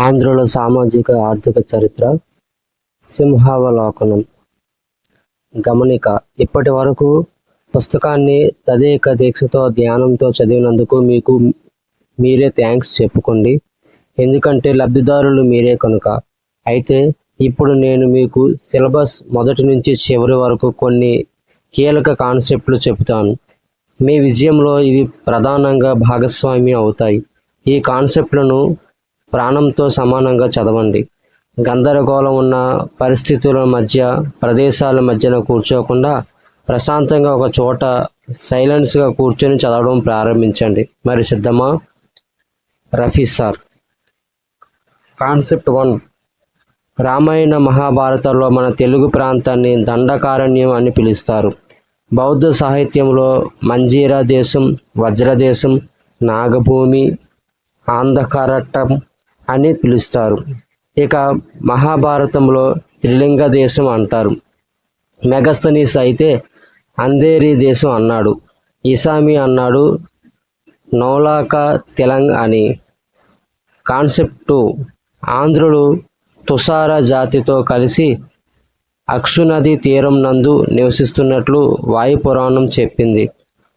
ఆంధ్రుల సామాజిక ఆర్థిక చరిత్ర సింహావలోకనం. గమనిక ఇప్పటి వరకు పుస్తకాన్ని తదేక దీక్షతో ధ్యానంతో చదివినందుకు మీకు మీరే థ్యాంక్స్ చెప్పుకోండి. ఎందుకంటే లబ్ధిదారులు మీరే కనుక. అయితే ఇప్పుడు నేను మీకు సిలబస్ మొదటి నుంచి చివరి వరకు కొన్ని కీలక కాన్సెప్ట్లు చెప్తాను. మీ విజయంలో ఇవి ప్రధానంగా భాగస్వామి అవుతాయి. ఈ కాన్సెప్ట్లను ప్రాణంతో సమానంగా చదవండి. గందరగోళం ఉన్న పరిస్థితుల మధ్య ప్రదేశాల మధ్యన కూర్చోకుండా ప్రశాంతంగా ఒక చోట సైలెన్స్గా కూర్చొని చదవడం ప్రారంభించండి. మరి సిద్ధమా? Rafi sir. Concept one. Ramayana మహాభారతంలో మన తెలుగు ప్రాంతాన్ని దండకారణ్యం అని పిలుస్తారు. బౌద్ధ సాహిత్యంలో మంజీరా దేశం వజ్రదేశం నాగభూమి ఆంధకరట్టం అని పిలుస్తారు. ఇక మహాభారతంలో త్రిలింగ దేశం అంటారు. మెగస్తనీస్ అయితే అంధేరి దేశం అన్నాడు. ఇసామి అన్నాడు నౌలాక తెలంగ అని. కాన్సెప్ట్ ఆంధ్రులు తుషార జాతితో కలిసి అక్షునది తీరం నందు నివసిస్తున్నట్లు వాయుపురాణం చెప్పింది.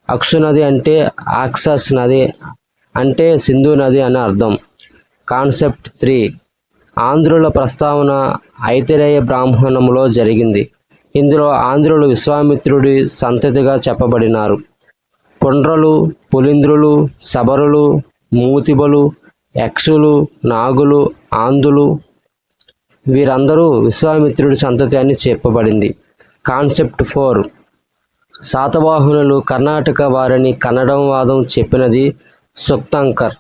అక్షునది అంటే ఆక్సస్ నది అంటే సింధు నది అని అర్థం. Concept three. ఆంధ్రుల ప్రస్తావన ఐతిరేయ బ్రాహ్మణంలో జరిగింది. ఇందులో ఆంధ్రులు విశ్వామిత్రుడి సంతతిగా చెప్పబడినారు. పుండ్రలు పులింద్రులు శబరులు మూతిబలు యక్షులు నాగులు ఆంధులు వీరందరూ విశ్వామిత్రుడి సంతతి అని చెప్పబడింది. Concept four. శాతవాహనులు కర్ణాటక వారిని కన్నడం వాదం చెప్పినది సుక్తంకర్.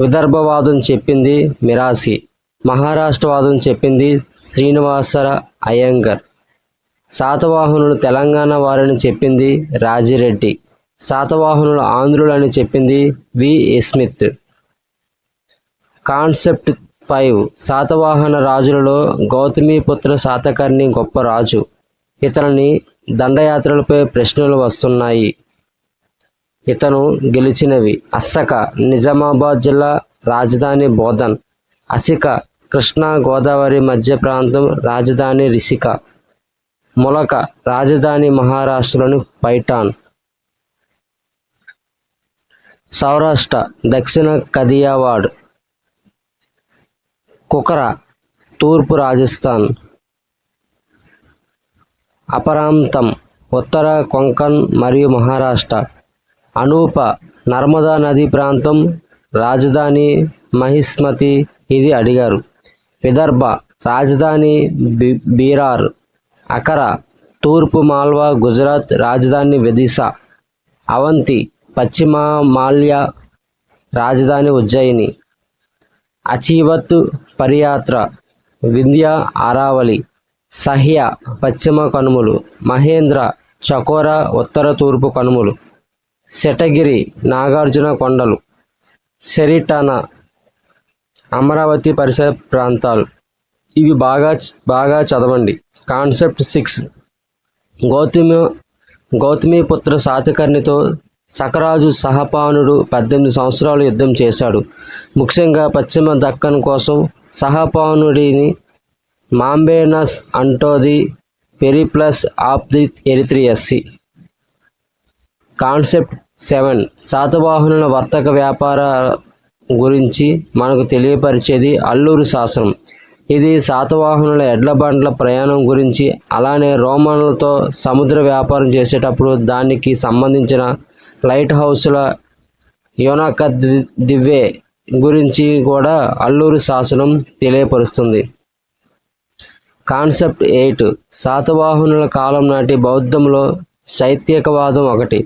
విదర్భవాదం చెప్పింది మిరాసి మహారాష్ట్రవాదం చెప్పింది శ్రీనివాసర అయ్యంగర్. శాతవాహనులు తెలంగాణ వారని చెప్పింది రాజిరెడ్డి శాతవాహనులు ఆంధ్రులని చెప్పింది V. Smith. Concept five Satavahana రాజులలో Gautamiputra Satakarni గొప్ప రాజు. ఇతనిని దండయాత్రలపై ప్రశ్నలు వస్తున్నాయి. ఇతను గెలిచినవి అస్సక నిజామాబాద్ జిల్లా రాజధాని బోధన్ అసిక కృష్ణా గోదావరి మధ్య ప్రాంతం రాజధాని రిషిక మొలక రాజధాని మహారాష్ట్రలోని పైఠాన్. సౌరాష్ట్ర దక్షిణ కదియావాడ్ కుకర తూర్పు రాజస్థాన్. అపరాంతం ఉత్తర కొంకణ్ మరియు మహారాష్ట్ర. అనూప నర్మదా నది ప్రాంతం రాజధాని మహిస్మతి ఇది అడిగారు. విదర్భ రాజధాని బి బీరార్ అకర తూర్పు మాల్వా గుజరాత్ రాజధాని వెదిసా అవంతి పశ్చిమ మాల్య రాజధాని ఉజ్జయిని అచీవత్ పరియాత్ర వింధ్య అరావళి సహ్య పశ్చిమ కనుమలు మహేంద్ర చకోర ఉత్తర తూర్పు కనుమలు శటగిరి నాగార్జున కొండలు సెరిటాన అమరావతి పరిసర ప్రాంతాలు. ఇవి బాగా బాగా చదవండి. Concept six. గౌతమి గౌతమిపుత్ర శాతకర్ణితో సకరాజు సహపానుడు పద్దెనిమిది సంవత్సరాలు యుద్ధం చేశాడు. ముఖ్యంగా పశ్చిమ దక్కన్ కోసం సహపానుడిని Mambanus అంటోది Periplus of the Erythraean. Concept seven. శాతవాహనుల వర్తక వ్యాపార గురించి మనకు తెలియపరిచేది అల్లూరు శాసనం. ఇది శాతవాహనుల ఎడ్ల బండ్ల ప్రయాణం గురించి అలానే రోమన్లతో సముద్ర వ్యాపారం చేసేటప్పుడు దానికి సంబంధించిన లైట్ హౌస్ల యోనక దివ్వే గురించి కూడా అల్లూరు శాసనం తెలియపరుస్తుంది. Concept eight. శాతవాహనుల కాలం నాటి బౌద్ధంలో శైత్యకవాదం ఒకటి.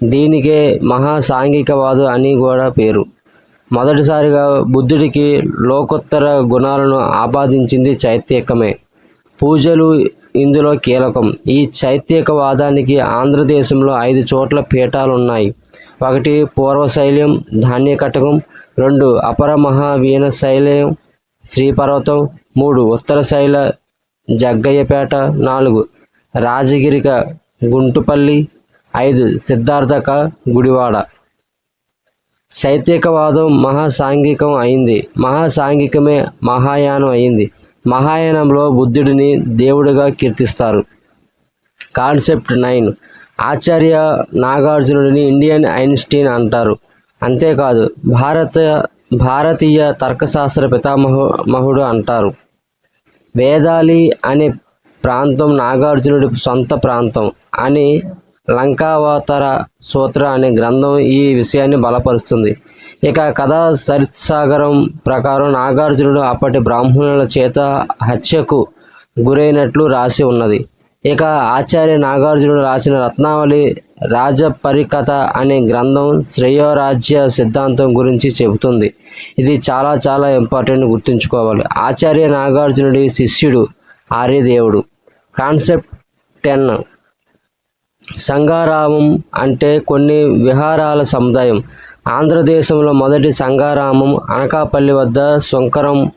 దీనికే మహాసాంఘికవాదు అని కూడా పేరు. మొదటిసారిగా బుద్ధుడికి లోకోత్తర గుణాలను ఆపాదించింది చైత్యకమే. పూజలు ఇందులో కీలకం. ఈ చైత్యకవాదానికి ఆంధ్రదేశంలో ఐదు చోట్ల పీఠాలు ఉన్నాయి ఒకటి పూర్వశైల్యం ధాన్యకటకం రెండు అపర మహావీణ శైలం శ్రీపర్వతం మూడు ఉత్తర శైల జగ్గయ్యపేట నాలుగు రాజగిరిక గుంటుపల్లి ఐదు సిద్ధార్థక గుడివాడ. శైత్యకవాదం మహాసాంఘికం అయింది. మహాసాంఘికమే మహాయానం అయింది. మహాయానంలో బుద్ధుడిని దేవుడిగా కీర్తిస్తారు. Concept nine. ఆచార్య నాగార్జునుడిని ఇండియన్ ఐన్స్టీన్ అంటారు. అంతేకాదు భారత భారతీయ తర్కశాస్త్ర పితామహు మహుడు అంటారు. వేదాలి అనే ప్రాంతం నాగార్జునుడి సొంత ప్రాంతం అని లంకావతార సూత్ర అనే గ్రంథం ఈ విషయాన్ని బలపరుస్తుంది. ఇక కథ సరిత్సాగరం ప్రకారం నాగార్జునుడు అప్పటి బ్రాహ్మణుల చేత హత్యకు గురైనట్లు రాసి ఉన్నది. ఇక ఆచార్య నాగార్జునుడు రాసిన రత్నావళి రాజపరికథ అనే గ్రంథం శ్రేయోరాజ్య సిద్ధాంతం గురించి చెబుతుంది. ఇది చాలా చాలా ఇంపార్టెంట్ గుర్తుంచుకోవాలి. ఆచార్య నాగార్జునుడి శిష్యుడు ఆర్యదేవుడు. కాన్సెప్ట్ టెన్ సంగారామం అంటే కొన్ని విహారాల సముదాయం. ఆంధ్రదేశంలో మొదటి సంగారామం అనకాపల్లి వద్ద శంకరం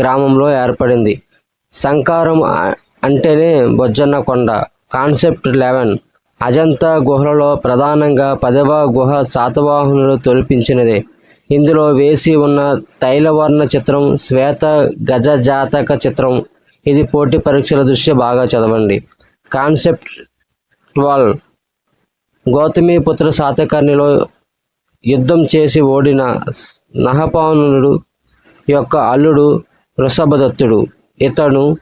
గ్రామంలో ఏర్పడింది. సంకారం అంటేనే బొజ్జన్న కొండ కాన్సెప్ట్ లెవెన్. అజంతా గుహలలో ప్రధానంగా పదవ గుహ శాతవాహనులు తొలిపించినదే. ఇందులో వేసి ఉన్న తైలవర్ణ చిత్రం శ్వేత గజ జాతక చిత్రం. ఇది పోటీ పరీక్షల దృష్ట్యా బాగా చదవండి. Concept twelve. గౌతమిపుత్ర శాతకర్ణిలో యుద్ధం చేసి ఓడిన నహపావనుడు యొక్క అల్లుడు వృషభదత్తుడు. ఇతను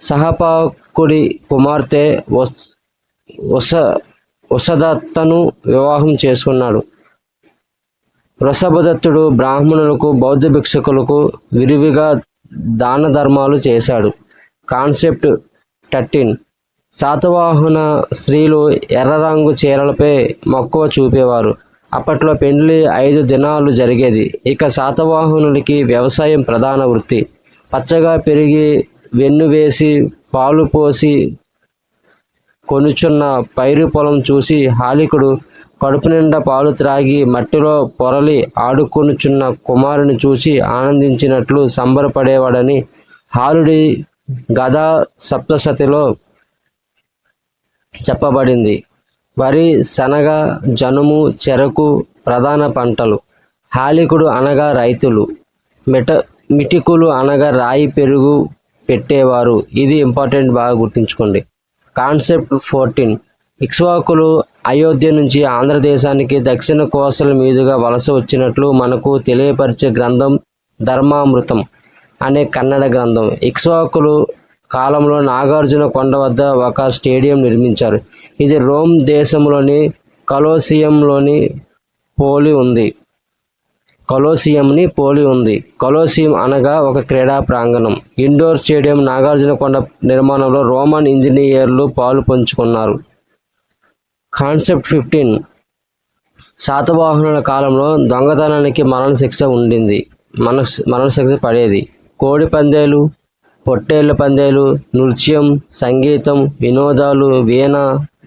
సహపాకుడి కుమార్తె వస్ వస వసదత్తను వివాహం చేసుకున్నాడు. వృషభదత్తుడు బ్రాహ్మణులకు బౌద్ధ భిక్షకులకు విరివిగా దాన ధర్మాలు చేశాడు. Concept thirteen. శాతవాహన స్త్రీలు ఎర్ర రంగు చీరలపై మక్కువ చూపేవారు. అప్పట్లో పెండ్లి ఐదు దినాలు జరిగేది. ఇక శాతవాహనులకి వ్యవసాయం ప్రధాన వృత్తి. పచ్చగా పెరిగి వెన్ను వేసి పాలు పోసి కొనుచున్న పైరు పొలం చూసి హాలికుడు కడుపు నిండా పాలు త్రాగి మట్టిలో పొరలి ఆడుకొనుచున్న కుమారుని చూసి ఆనందించినట్లు సంబరపడేవాడని హాలుడి గదా సప్తసతిలో చెప్పబడింది. వరి శనగ జనుము చెరకు ప్రధాన పంటలు. హాలికుడు అనగా రైతులు. మిట మిటికులు అనగా రాయి పెరుగు పెట్టేవారు. ఇది ఇంపార్టెంట్ బాగా గుర్తుంచుకోండి. Concept fourteen. ఇక్స్వాకులు అయోధ్య నుంచి ఆంధ్రదేశానికి దక్షిణ కోసల మీదుగా వలస వచ్చినట్లు మనకు తెలియపరిచే గ్రంథం ధర్మామృతం అనే కన్నడ గ్రంథం. ఇక్స్వాకులు కాలంలో నాగార్జున కొండ వద్ద ఒక స్టేడియం నిర్మించారు. ఇది రోమ్ దేశంలోని కలోసియంలోని పోలి ఉంది. కొలోసియంని పోలి ఉంది. కొలోసియం అనగా ఒక క్రీడా ప్రాంగణం. ఇండోర్ స్టేడియం నాగార్జున కొండ నిర్మాణంలో రోమన్ ఇంజనీర్లు పాలు పంచుకున్నారు. Concept fifteen. శాతవాహనుల కాలంలో దొంగతనానికి మరణశిక్ష ఉండింది. మన మరణశిక్ష పడేది. కోడి పందేలు పొట్టేళ్ళ పందేలు నృత్యం సంగీతం వినోదాలు వీణ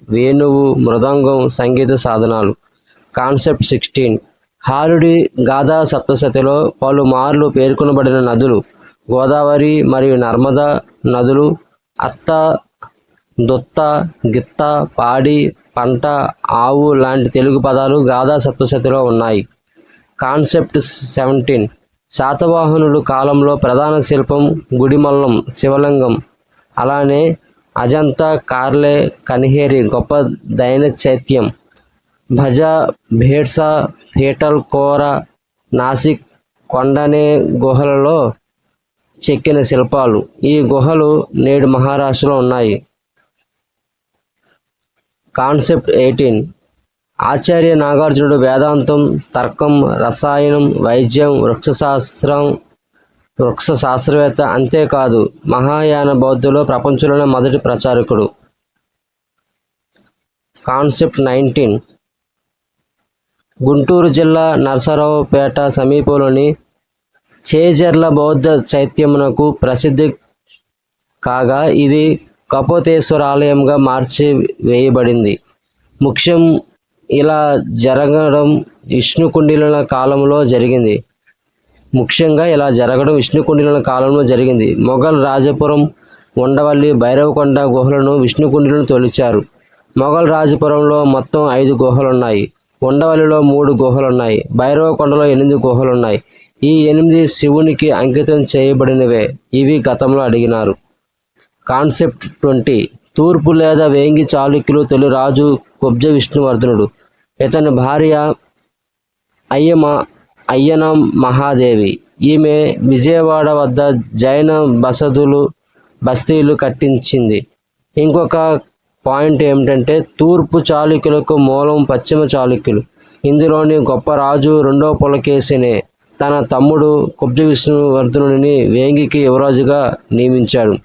వేణువు మృదంగం సంగీత సాధనాలు. Concept sixteen. హారుడి గాథా సప్తశతిలో పలుమార్లు పేర్కొనబడిన నదులు గోదావరి మరియు నర్మదా నదులు అత్త దొత్త గిత్త పాడి పంట ఆవు లాంటి తెలుగు పదాలు గాథా సప్తశతిలో ఉన్నాయి. Concept seventeen. శాతవాహనుడు కాలంలో ప్రధాన శిల్పం గుడిమల్లం శివలింగం. అలానే అజంతా కార్లే కనిహేరి గొప్ప దైన చైత్యం. భజ భేట్సా పీటల్ కోర నాసిక్ కొండనే గుహలలో చెక్కిన శిల్పాలు. ఈ గుహలు నేడు మహారాష్ట్రలో ఉన్నాయి. Concept eighteen. ఆచార్య నాగార్జునుడు వేదాంతం తర్కం రసాయనం వైద్యం వృక్షశాస్త్రం వృక్ష శాస్త్రవేత్త అంతేకాదు మహాయాన బౌద్ధులో ప్రపంచంలోనే మొదటి ప్రచారకుడు. Concept nineteen. గుంటూరు జిల్లా నరసరావుపేట సమీపంలోని చేజర్ల బౌద్ధ చైత్యమునకు ప్రసిద్ధి కాగా ఇది కపోతేశ్వర ఆలయంగా మార్చి వేయబడింది. ముఖ్యం ఇలా జరగడం విష్ణుకుండిల కాలంలో జరిగింది. ముఖ్యంగా ఇలా జరగడం విష్ణుకుండిల కాలంలో జరిగింది. మొఘల్ రాజపురం ఉండవల్లి భైరవకొండ గుహలను విష్ణుకుండిలను తొలిచారు. మొఘల్ రాజపురంలో మొత్తం ఐదు గుహలున్నాయి. ఉండవల్లిలో మూడు గుహలున్నాయి. భైరవకొండలో ఎనిమిది గుహలున్నాయి. ఈ ఎనిమిది శివునికి అంకితం చేయబడినవే. ఇవి గతంలో అడిగినారు. కాన్సెప్ట్ ట్వంటీ తూర్పు లేదా వేంగి చాళుక్యులు తొలి రాజు కుబ్జ విష్ణువర్ధనుడు. ఇతని భార్య అయ్యమ అయ్యన మహాదేవి. ఈమె విజయవాడ వద్ద జైన బసదులు బస్తీలు కట్టించింది. ఇంకొక పాయింట్ ఏమిటంటే తూర్పు చాళుక్యులకు మూలం పశ్చిమ చాళుక్యులు. ఇందులోని గొప్ప రాజు రెండో పులకేశినే. తన తమ్ముడు కుబ్జ విష్ణువర్ధనుడిని వేంగికి యువరాజుగా నియమించాడు.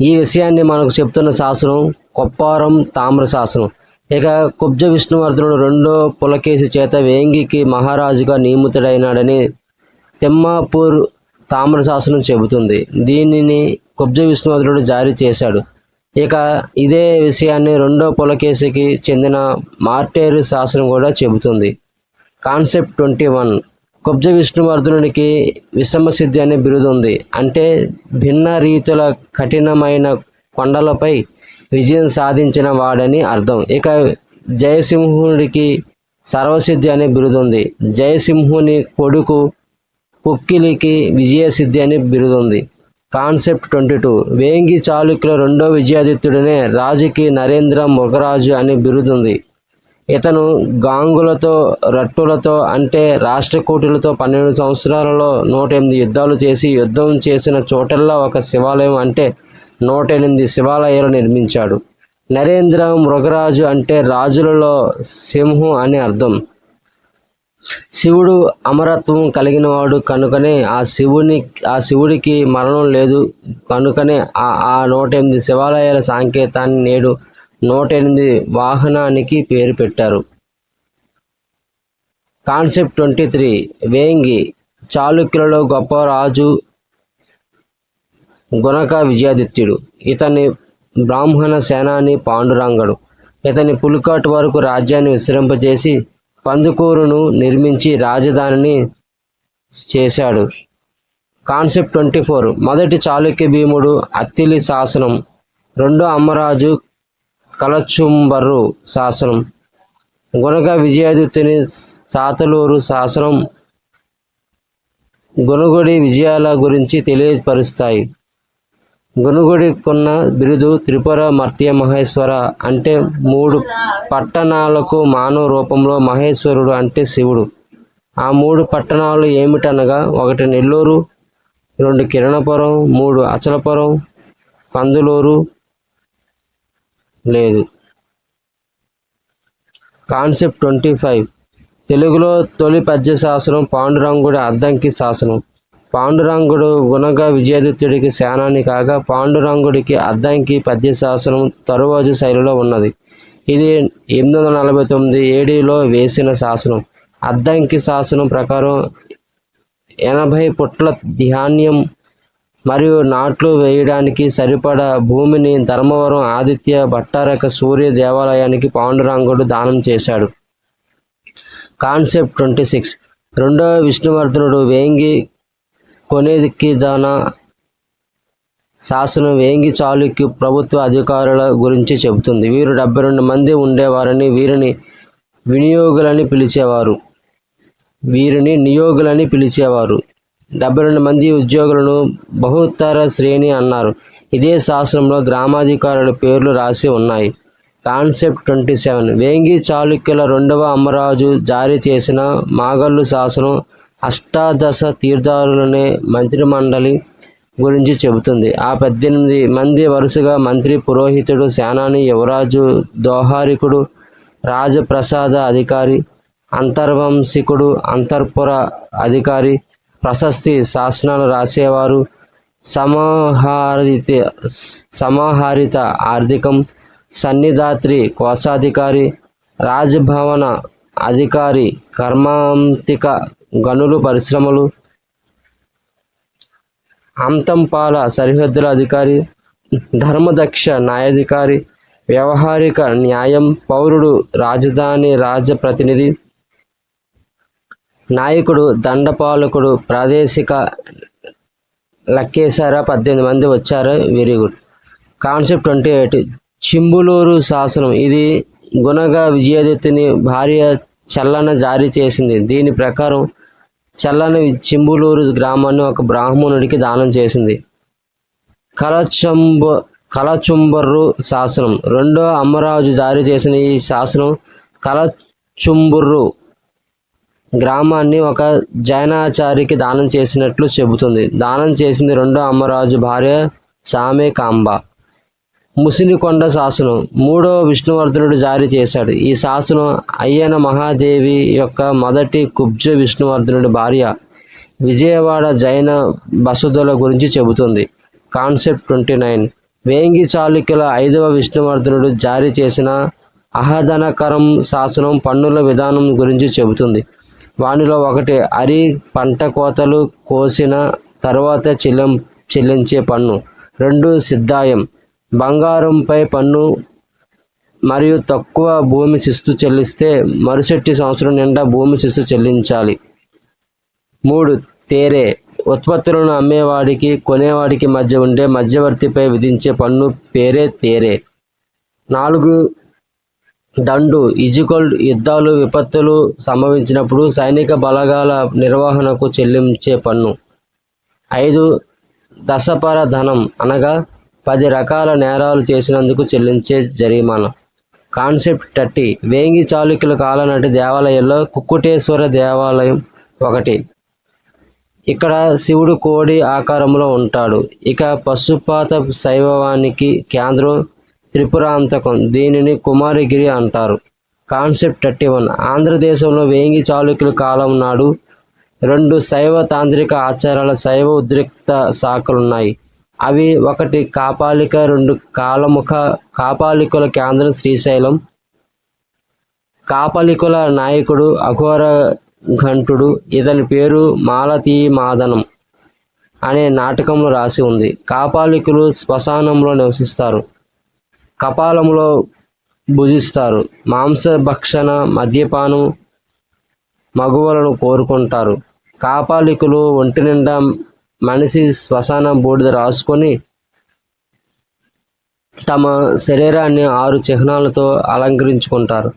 ఈ విషయాన్ని మనకు చెప్తున్న శాసనం కొప్పారం తామ్ర శాసనం. ఇక కుబ్జ విష్ణువర్ధనుడు రెండో పులకేసి చేత వేంగికి మహారాజుగా నియమితుడైనాడని తిమ్మాపూర్ తామ్ర శాసనం చెబుతుంది. దీనిని కుబ్జ విష్ణువర్ధనుడు జారీ చేశాడు. ఇక ఇదే విషయాన్ని రెండో పులకేసికి చెందిన మార్టేరు శాసనం కూడా చెబుతుంది. Concept twenty one. కుబ్జ విష్ణువర్ధనుడికి విషమసిద్ధి అనే బిరుదు ఉంది. అంటే భిన్న రీతుల కఠినమైన కొండలపై విజయం సాధించిన వాడని అర్థం. ఇక జయసింహుడికి సర్వసిద్ధి అనే బిరుదు ఉంది. జయసింహుని కొడుకు కుక్కిలికి విజయసిద్ధి అనే బిరుదు ఉంది. Concept twenty two. వేంగి చాళుక్యుల రెండో విజయాదిత్యుడనే రాజుకి నరేంద్ర మొగరాజు అనే బిరుదు ఉంది. ఇతను గాంగులతో రట్టులతో అంటే రాష్ట్రకూటులతో పన్నెండు సంవత్సరాలలో నూట ఎనిమిది యుద్ధాలు చేసి యుద్ధం చేసిన చోటల్లా ఒక శివాలయం అంటే నూట ఎనిమిది శివాలయాలు నిర్మించాడు. నరేంద్ర మృగరాజు అంటే రాజులలో సింహం అని అర్థం. శివుడు అమరత్వం కలిగినవాడు కనుకనే ఆ శివుని ఆ శివుడికి మరణం లేదు. కనుకనే ఆ ఆ నూట ఎనిమిది శివాలయాల సాంకేతాన్ని నేడు నూట ఎనిమిది వాహనానికి పేరు పెట్టారు. Concept twenty three. వేంగి. చాళుక్యులలో గొప్ప రాజు గుణక విజయాదిత్యుడు. ఇతని బ్రాహ్మణ సేనాని పాండురంగడు. ఇతని పులికాట్ వరకు రాజ్యాన్ని విశ్రింపజేసి పందుకూరును నిర్మించి రాజధానిని చేశాడు. Concept twenty four. మొదటి చాళుక్య భీముడు అత్తిలి శాసనం. రెండో అమ్మరాజు కలచుంబరు శాసనం. గుణక విజయాదిత్యుని తాతలూరు శాసనం గుణగుడి విజయాల గురించి తెలియపరుస్తాయి. గునుగుడికున్న బిరుదు త్రిపుర మర్త్య మహేశ్వర అంటే మూడు పట్టణాలకు మానవ రూపంలో మహేశ్వరుడు అంటే శివుడు. ఆ మూడు పట్టణాలు ఏమిటనగా ఒకటి నెల్లూరు రెండు కిరణపురం మూడు అచలపురం కందులూరు లేదు. Concept twenty five. తెలుగులో తొలి పద్య శాసనం పాండురంగుడి అద్దంకి శాసనం. పాండురంగుడు గుణగా విజయాదిత్యుడికి శానాన్ని కాగా పాండురంగుడికి అద్దంకి పద్య శాసనం తరువాజు శైలిలో ఉన్నది. ఇది ఎనిమిది వందల నలభై తొమ్మిది ఏడీలో వేసిన శాసనం. అద్దంకి శాసనం ప్రకారం ఎనభై పుట్ల ధాన్యం మరియు నాట్లు వేయడానికి సరిపడా భూమిని ధర్మవరం ఆదిత్య భట్టారక సూర్య దేవాలయానికి పాండురంగుడు దానం చేశాడు. Concept twenty six. రెండవ విష్ణువర్ధనుడు వేంగి కొనేదిక్కిదాన శాసనం వేంగి చాళుక్య ప్రభుత్వ అధికారుల గురించి చెబుతుంది. వీరు డెబ్బై రెండు మంది ఉండేవారని వీరిని వినియోగులని పిలిచేవారు. వీరిని నియోగులని పిలిచేవారు. డెబ్బై రెండు మంది ఉద్యోగులను బహుత్తర శ్రేణి అన్నారు. ఇదే శాసనంలో గ్రామాధికారుల పేర్లు రాసి ఉన్నాయి. Concept twenty seven. వేంగి చాళుక్యుల రెండవ అమరాజు జారీ చేసిన మాగల్లు శాసనం అష్టాదశ తీర్థారులనే మంత్రిమండలి గురించి చెబుతుంది. ఆ పద్దెనిమిది మంది వరుసగా మంత్రి పురోహితుడు సేనాని యువరాజు దోహారికుడు రాజప్రసాద అధికారి అంతర్వంశికుడు అంతర్పుర అధికారి ప్రశస్తి శాసనాలు రాసేవారు. సమాహారిత సమాహారిత ఆర్థికం సన్నిధాత్రి కోశాధికారి రాజభవన అధికారి కర్మాంతిక గనులు పరిశ్రమలు అంతంపాల సరిహద్దుల అధికారి ధర్మదక్ష న్యాయాధికారి వ్యవహారిక న్యాయం పౌరుడు రాజధాని రాజప్రతినిధి నాయకుడు దండపాలకుడు ప్రాదేశిక లక్కేశారా పద్దెనిమిది మంది వచ్చారు. Very good concept twenty eight Chimbuluru శాసనం. ఇది గుణగ విజయాదిత్యుని భార్య చల్లన జారీ చేసింది. దీని ప్రకారం చల్లని చింబులూరు గ్రామాన్ని ఒక బ్రాహ్మణుడికి దానం చేసింది. కలచంబ కలచుంబర్రు శాసనం. రెండో అమ్మరాజు జారీ చేసిన ఈ శాసనం కలచుంబుర్రు గ్రామాన్ని ఒక జైనాచారికి దానం చేసినట్లు చెబుతుంది. దానం చేసింది రెండో అమ్మరాజు భార్య సామే కాంబ. ముసినికొండ శాసనం. మూడో విష్ణువర్ధనుడు జారీ చేశాడు. ఈ శాసనం అయ్యన మహాదేవి యొక్క మొదటి కుబ్జ విష్ణువర్ధనుడి భార్య విజయవాడ జైన బసుధుల గురించి చెబుతుంది. Concept twenty nine. వేంగి చాళుక్యుల ఐదవ విష్ణువర్ధనుడు జారీ చేసిన అహదనకరం శాసనం పన్నుల విధానం గురించి చెబుతుంది. వానిలో ఒకటి అరి పంట కోతలు కోసిన తర్వాత చెల్లిం చెల్లించే పన్ను. రెండు సిద్ధాయం. బంగారంపై పన్ను మరియు తక్కువ భూమి శిస్తు చెల్లిస్తే మరుసటి సంవత్సరం నిండా భూమి శిస్తు చెల్లించాలి. మూడు తేరే. ఉత్పత్తులను అమ్మేవాడికి కొనేవాడికి మధ్య ఉండే మధ్యవర్తిపై విధించే పన్ను పేరే తేరే. నాలుగు దండు ఇజుకొల్ యుద్ధాలు విపత్తులు సంభవించినప్పుడు సైనిక బలగాల నిర్వహణకు చెల్లించే పన్ను. ఐదు దశపర ధనం అనగా పది రకాల నేరాలు చేసినందుకు చెల్లించే జరిమానా. కాన్సెప్ట్ థర్టీ వేంగి చాళుక్యుల కాలనాటి దేవాలయంలో కుక్కుటేశ్వర దేవాలయం ఒకటి. ఇక్కడ శివుడు కోడి ఆకారంలో ఉంటాడు. ఇక పశుపాత శైవవానికి కేంద్రం త్రిపురాంతకం. దీనిని కుమారగిరి అంటారు. Concept thirty one. ఆంధ్రదేశంలో వేంగి చాళుక్యుల కాలం నాడు రెండు శైవ తాంత్రిక ఆచారాల శైవ ఉద్రిక్త శాఖలున్నాయి. అవి ఒకటి కాపాలిక రెండు కాలముఖ కాపాలికుల కేంద్రం శ్రీశైలం. కాపాలికుల నాయకుడు అఘోర ఘంటుడు ఇతని పేరు మాలతీ మాదనం అనే నాటకంలో రాసి ఉంది. కాపాలికులు శ్మశానంలో నివసిస్తారు. కపాలంలో భుజిస్తారు. మాంసభక్షణ మద్యపానం మగువలను కోరుకుంటారు. కాపాలికులు ఒంటి నిండా మనిషి శ్మశాన బూడిద రాసుకొని తమ శరీరాన్ని ఆరు చిహ్నాలతో అలంకరించుకుంటారు.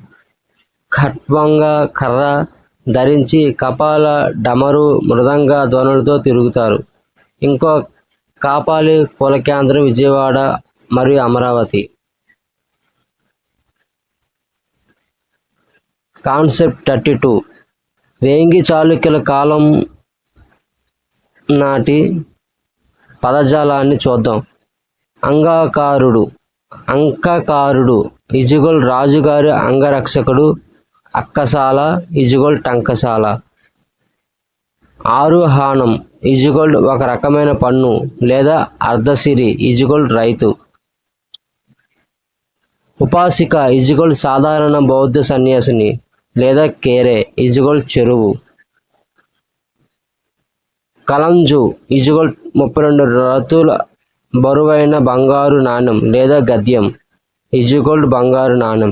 ఖట్వంగ కర్ర ధరించి కపాల డమరు మృదంగ ధ్వనులతో తిరుగుతారు. ఇంకో కాపాలి కుల కేంద్రం విజయవాడ మరియు Amaravati. Concept thirty two. Vengi చాళుక్యుల కాలం నాటి పదజాలాన్ని చూద్దాం. అంగాకారుడు అంకకారుడు ఇజుగోల్ రాజుగారి అంగరక్షకుడు అక్కసాల ఇజుగోల్ టంకసాల. ఆరుహానం ఇజుగోల్ ఒక రకమైన పన్ను లేదా అర్ధసిరి ఇజుగోల్ రైతు. ఉపాసిక ఇజుగోల్ సాధారణ బౌద్ధ సన్యాసిని. లేదా కేరే ఇజుగోల్ చెరువు. కలంజు ఇజుగోల్ ముప్పై రెండు రతుల బరువైన బంగారు నాణం లేదా గద్యం ఇజుగోల్డ్ బంగారు నాణెం.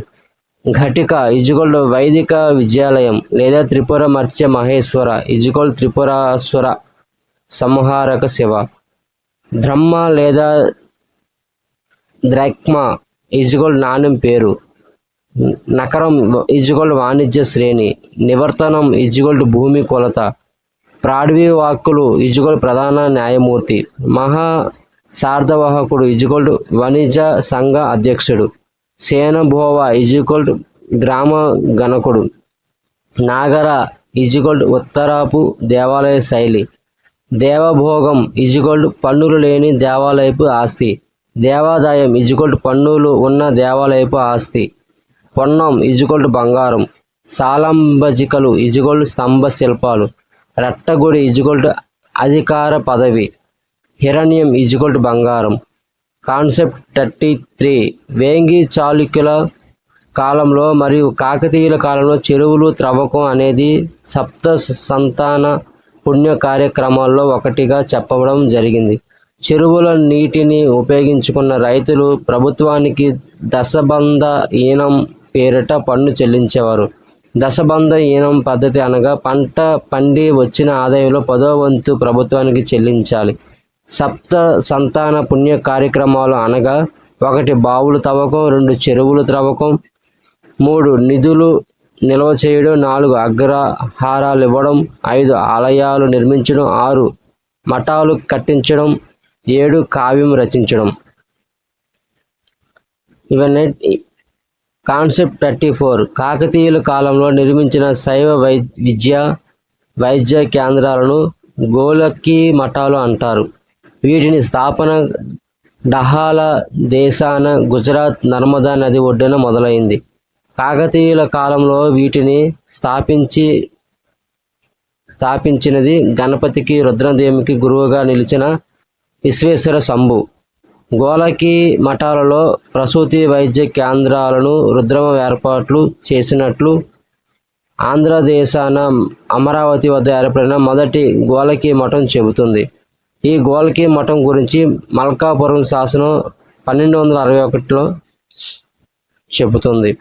ఘటిక ఇజుగోల్డ్ వైదిక విద్యాలయం లేదా త్రిపుర మర్చ్య మహేశ్వర ఇజుగోల్ త్రిపురాశ్వర సంహారక శివ బ్రహ్మ లేదా ద్రైక్మ ఇజుగోల్ నాణం పేరు. నకరం ఇజ్గోల్డ్ వాణిజ్య శ్రేణి నివర్తనం ఇజ్గోల్డ్ భూమి కొలత ప్రాడ్వీ వాక్కులు ఇజ్గోల్డ్ ప్రధాన న్యాయమూర్తి మహా శార్దవాహకుడు ఇజ్గోల్డ్ వాణిజ్య సంఘ అధ్యక్షుడు సేనభోవ ఇజ్గోల్డ్ గ్రామ గణకుడు నాగర ఇజ్గోల్డ్ ఉత్తరాపు దేవాలయ శైలి దేవభోగం ఇజ్గోల్డ్ పన్నులు లేని దేవాలయపు ఆస్తి దేవాదాయం ఇజ్గోల్డ్ పన్నులు ఉన్న దేవాలయపు ఆస్తి. పొన్నం ఇజుగోల్డ్ బంగారం సాలంబజికలు ఇజుగోల్డ్ స్తంభ శిల్పాలు రట్టగుడి ఇజుగోల్డ్ అధికార పదవి హిరణ్యం ఇజుగోల్డ్ బంగారం. కాన్సెప్ట్ థర్టీ త్రీ వేంగి చాళుక్యుల కాలంలో మరియు కాకతీయుల కాలంలో చెరువులు త్రవ్వకం అనేది సప్త సంతాన పుణ్య కార్యక్రమాల్లో ఒకటిగా చెప్పడం జరిగింది. చెరువుల నీటిని ఉపయోగించుకున్న రైతులు ప్రభుత్వానికి దశబంధ ఈనం పేరిట పన్ను చెల్లించేవారు. దశబంధ ఈనం పద్ధతి అనగా పంట పండి వచ్చిన ఆదాయంలో పదో వంతు ప్రభుత్వానికి చెల్లించాలి. సప్త సంతాన పుణ్య కార్యక్రమాలు అనగా ఒకటి బావులు తవ్వకం రెండు చెరువులు త్రవ్వకం మూడు నిధులు నిల్వ చేయడం నాలుగు అగ్రహారాలు ఇవ్వడం ఐదు ఆలయాలు నిర్మించడం ఆరు మఠాలు కట్టించడం ఏడు కావ్యం రచించడం. ఇవన్నీ కాన్సెప్ట్ థర్టీ ఫోర్ కాకతీయుల కాలంలో నిర్మించిన శైవ వై విద్య వైద్య కేంద్రాలను గోలక్కి మఠాలు అంటారు. వీటిని స్థాపన డహాల దేశాన గుజరాత్ నర్మదా నది ఒడ్డున మొదలైంది. కాకతీయుల కాలంలో వీటిని స్థాపించి స్థాపించినది గణపతికి రుద్రదేవికి గురువుగా నిలిచిన విశ్వేశ్వర శంభు. గోలకి మఠాలలో ప్రసూతి వైద్య కేంద్రాలను రుద్రమ ఏర్పాట్లు చేసినట్లు ఆంధ్రదేశాన అమరావతి వద్ద ఏర్పడిన మొదటి గోలకి మఠం చెబుతుంది. ఈ గోలకి మఠం గురించి మల్కాపురం శాసనం పన్నెండు వందల అరవై ఒకటిలో చెబుతుంది.